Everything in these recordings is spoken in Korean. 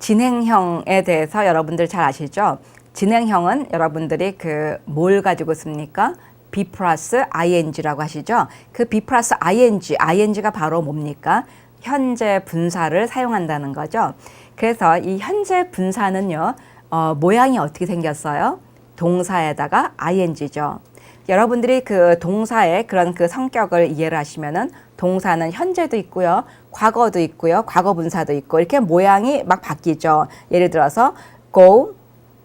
진행형에 대해서 여러분들 잘 아시죠? 진행형은 여러분들이 그 뭘 가지고 씁니까? be 플러스 ing라고 하시죠? 그 be 플러스 ing, ing가 바로 뭡니까? 현재 분사를 사용한다는 거죠. 그래서 이 현재 분사는요, 어, 모양이 어떻게 생겼어요? 동사에다가 ing죠. 여러분들이 그 동사의 그런 그 성격을 이해를 하시면은 동사는 현재도 있고요, 과거도 있고요, 과거 분사도 있고 이렇게 모양이 막 바뀌죠. 예를 들어서 go,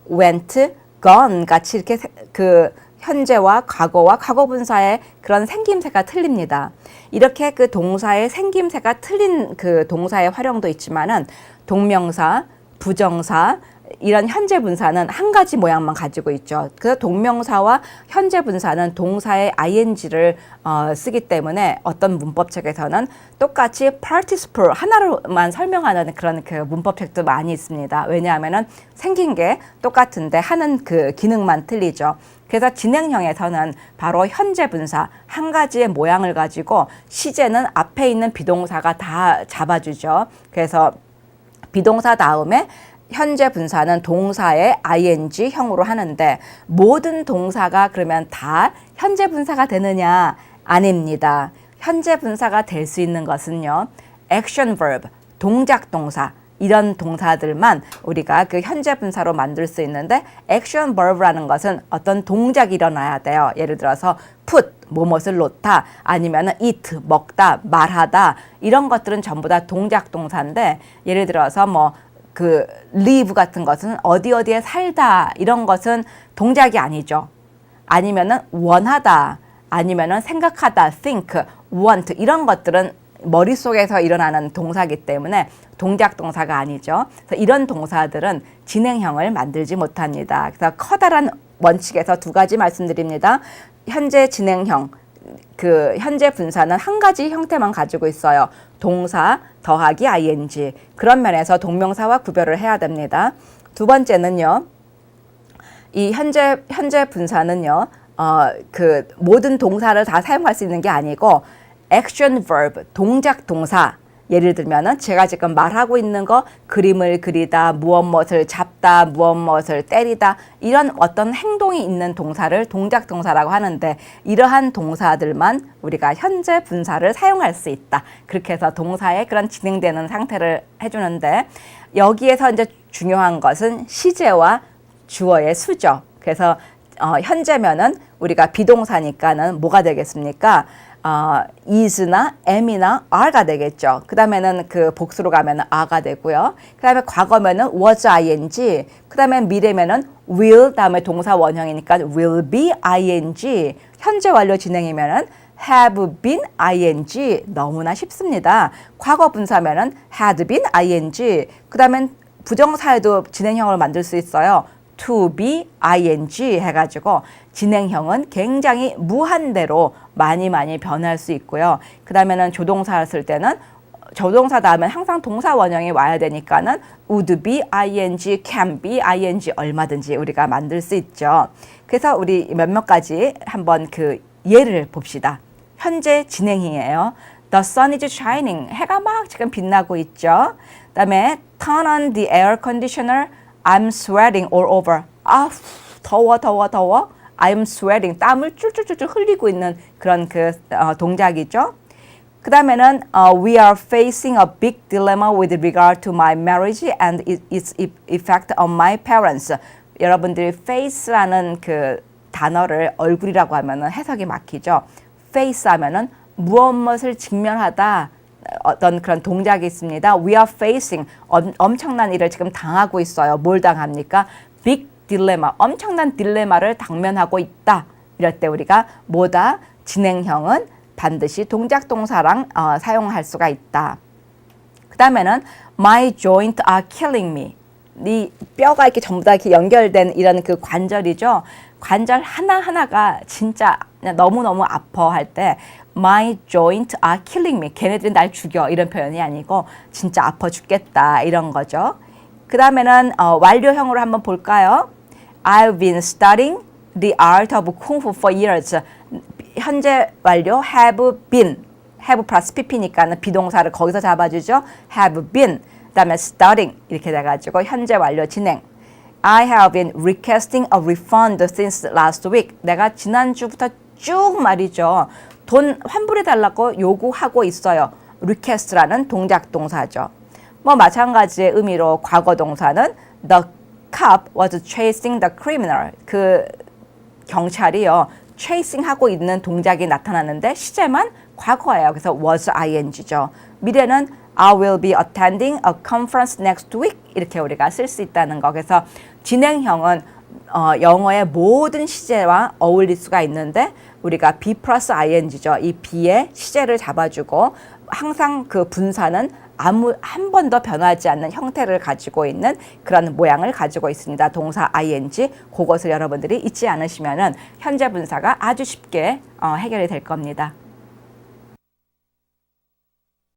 went, gone 같이 이렇게 세- 그 현재와 과거와 과거 분사의 그런 생김새가 틀립니다. 이렇게 그 동사의 생김새가 틀린 그 동사의 활용도 있지만은 동명사, 부정사 이런 현재 분사는 한 가지 모양만 가지고 있죠. 그래서 동명사와 현재 분사는 동사의 ing를 어, 쓰기 때문에 어떤 문법책에서는 똑같이 participle 하나로만 설명하는 그런 그 문법책도 많이 있습니다. 왜냐하면은 생긴 게 똑같은데 하는 그 기능만 틀리죠. 그래서 진행형에서는 바로 현재 분사 한 가지의 모양을 가지고 시제는 앞에 있는 비동사가 다 잡아주죠. 그래서 비동사 다음에 현재 분사는 동사의 ing 형으로 하는데 모든 동사가 그러면 다 현재 분사가 되느냐? 아닙니다. 현재 분사가 될 수 있는 것은요. action verb, 동작 동사 이런 동사들만 우리가 그 현재 분사로 만들 수 있는데 action verb라는 것은 어떤 동작이 일어나야 돼요. 예를 들어서 put 뭐뭇을 놓다 아니면 eat 먹다 말하다 이런 것들은 전부 다 동작 동사인데 예를 들어서 뭐 그 live 같은 것은 어디 어디에 살다 이런 것은 동작이 아니죠. 아니면은 원하다 아니면은 생각하다 think want 이런 것들은 머릿속에서 일어나는 동사기 때문에 동작 동사가 아니죠. 그래서 이런 동사들은 진행형을 만들지 못합니다. 그래서 커다란 원칙에서 두 가지 말씀드립니다. 현재 진행형 그 현재 분사는 한 가지 형태만 가지고 있어요. 동사 더하기 ing. 그런 면에서 동명사와 구별을 해야 됩니다. 두 번째는요. 이 현재 현재 분사는요. 어, 그 모든 동사를 다 사용할 수 있는 게 아니고 action verb 동작 동사 예를 들면은 제가 지금 말하고 있는 거 그림을 그리다 무엇 무엇을 잡 다 무엇 무엇을 때리다 이런 어떤 행동이 있는 동사를 동작 동사라고 하는데 이러한 동사들만 우리가 현재 분사를 사용할 수 있다 그렇게 해서 동사의 그런 진행되는 상태를 해주는데 여기에서 이제 중요한 것은 시제와 주어의 수죠 그래서 어, 현재면은 우리가 비동사니까는 뭐가 되겠습니까? 어, is나 am이나 are가 되겠죠. 그 다음에는 그 복수로 가면은 are가 되고요. 그 다음에 과거면은 was ing. 그 다음에 미래면은 will 다음에 동사 원형이니까 will be ing. 현재 완료 진행이면은 have been ing. 너무나 쉽습니다. 과거 분사면은 had been ing. 그 다음엔 부정사에도 진행형을 만들 수 있어요. To be ing 해가지고 진행형은 굉장히 무한대로 많이 많이 변할 수 있고요. 그 다음에는 조동사를 쓸 때는 조동사 다음에 항상 동사 원형이 와야 되니까는 would be ing, can be ing 얼마든지 우리가 만들 수 있죠. 그래서 우리 몇몇 가지 한번 그 예를 봅시다. 현재 진행이에요. The sun is shining. 해가 막 지금 빛나고 있죠. 그다음에 turn on the air conditioner. I'm sweating all over. 아 더워 더워 더워. I'm sweating. 땀을 쫄쫄쫄쫄 흘리고 있는 그런 그 어, 동작이죠. 그 다음에는 uh, we are facing a big dilemma with regard to my marriage and it- its e- effect on my parents. 여러분들이 face라는 그 단어를 얼굴이라고 하면은 해석이 막히죠. face 하면은 무엇 무엇을 직면하다 어떤 그런 동작이 있습니다. We are facing 엄, 엄청난 일을 지금 당하고 있어요. 뭘 당합니까? big dilemma. 엄청난 딜레마를 당면하고 있다. 이럴 때 우리가 뭐다? 진행형은 반드시 동작 동사랑 어, 사용할 수가 있다. 그 다음에는 my joint are killing me. 네 뼈가 이렇게 전부 다 이렇게 연결된 이런 그 관절이죠. 관절 하나 하나가 진짜 너무 너무 아파할 때 my joint are killing me. 걔네들이 날 죽여 이런 표현이 아니고 진짜 아파 죽겠다 이런 거죠. 그 다음에는 어, 완료형으로 한번 볼까요? I've been studying the art of kung fu for years. 현재 완료 have been have 플러스 pp니까는 비동사를 거기서 잡아주죠. have been 그다음에 starting 이렇게 돼가지고 현재 완료 진행. I have been requesting a refund since last week. 내가 지난주부터 쭉 말이죠. 돈 환불해 달라고 요구하고 있어요. request라는 동작 동사죠. 뭐 마찬가지의 의미로 과거 동사는 the cop was chasing the criminal. 그 경찰이요. chasing 하고 있는 동작이 나타나는데 시제만 과거예요. 그래서 was ing죠. 미래는 I will be attending a conference next week 이렇게 우리가 쓸 수 있다는 거. 그래서 진행형은 어, 영어의 모든 시제와 어울릴 수가 있는데 우리가 be 플러스 ing죠. 이 be의 시제를 잡아주고 항상 그 분사는 아무 한 번도 변하지 않는 형태를 가지고 있는 그런 모양을 가지고 있습니다. 동사 ing 그것을 여러분들이 잊지 않으시면은 현재 분사가 아주 쉽게 어, 해결이 될 겁니다.